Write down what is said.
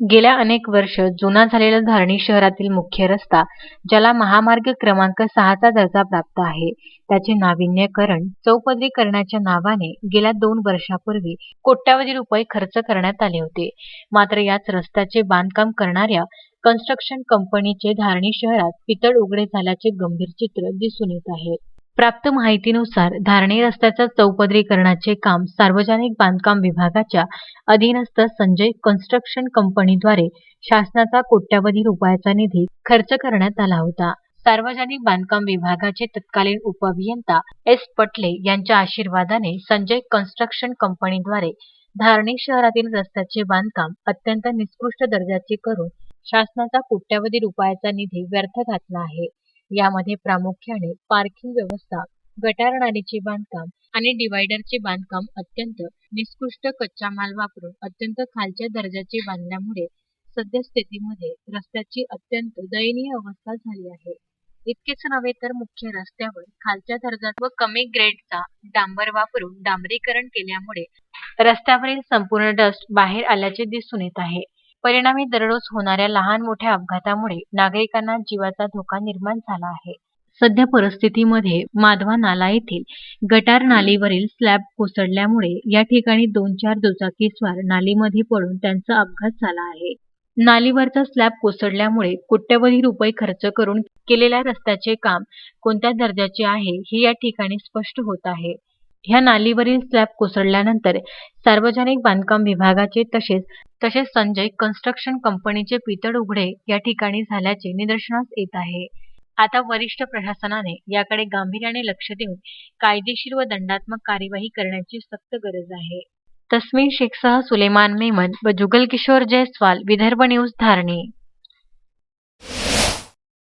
गेल्या अनेक वर्ष जुना झालेला धारणी शहरातील मुख्य रस्ता ज्याला महामार्ग क्रमांक सहाचा दर्जा प्राप्त आहे त्याचे नाविन्यकरण चौपदरीकरणाच्या नावाने गेल्या दोन वर्षापूर्वी कोट्यावधी रुपये खर्च करण्यात आले होते. मात्र याच रस्त्याचे बांधकाम करणाऱ्या कन्स्ट्रक्शन कंपनीचे धारणी शहरात पितळ उघडे झाल्याचे गंभीर चित्र दिसून येत आहे. प्राप्त माहितीनुसार धारणी रस्त्याच्या चौपदरीकरणाचे काम सार्वजनिक बांधकाम विभागाच्या अधीनस्थ संजय कन्स्ट्रक्शन कंपनीद्वारे शासनाचा कोट्यावधी रुपयाचा निधी खर्च करण्यात आला होता. सार्वजनिक बांधकाम विभागाचे तत्कालीन उपअभियंता एस पटले यांच्या आशीर्वादाने संजय कन्स्ट्रक्शन कंपनीद्वारे धारणी शहरातील रस्त्याचे बांधकाम अत्यंत निकृष्ट दर्जाचे करून शासनाचा कोट्यावधी रुपयाचा निधी व्यर्थ घातला आहे. यामध्ये प्रामुख्याने पार्किंग व्यवस्था गटार नालीचे बांधकाम आणि डिवायडरचे बांधकाम अत्यंत निकृष्ट कच्चा माल वापरून अत्यंत खालच्या दर्जाचे बांधल्यामुळे सद्यस्थितीमध्ये रस्त्याची अत्यंत दयनीय अवस्था झाली आहे. इतकेच नव्हे तर मुख्य रस्त्यावर खालच्या दर्जात व कमी ग्रेडचा डांबर वापरून डांबरीकरण केल्यामुळे रस्त्यावरील संपूर्ण डस्ट बाहेर आल्याचे दिसून येत आहे. परिणामी दररोज होणाऱ्या लहान मोठ्या अपघातामुळे नागरिकांना जीवाचा धोका निर्माण झाला आहे. सध्या परिस्थितीमध्ये माधवा नाला येथील गटार नालीवरील स्लॅब कोसळल्यामुळे या ठिकाणी दोन चार दुचाकीस्वार नालीमध्ये पडून त्यांचा अपघात झाला आहे. नालीवरचा स्लॅब कोसळल्यामुळे कोट्यवधी रुपये खर्च करून केलेल्या रस्त्याचे काम कोणत्या दर्जाचे आहे हे या ठिकाणी स्पष्ट होत आहे. ह्या नालीवरील स्लॅब कोसळल्यानंतर सार्वजनिक बांधकाम विभागाचे तसेच तसेच संजय कन्स्ट्रक्शन कंपनीचे पितळ उघडे या ठिकाणी झाल्याचे निदर्शनास येत आहे. आता वरिष्ठ प्रशासनाने याकडे गांभीर्याने लक्ष देऊन कायदेशीर व दंडात्मक कार्यवाही करण्याची सक्त गरज आहे. तस्मीन शेखसह सुलेमान मेमन व जुगल किशोर जयस्वाल विदर्भ न्यूज धारणी.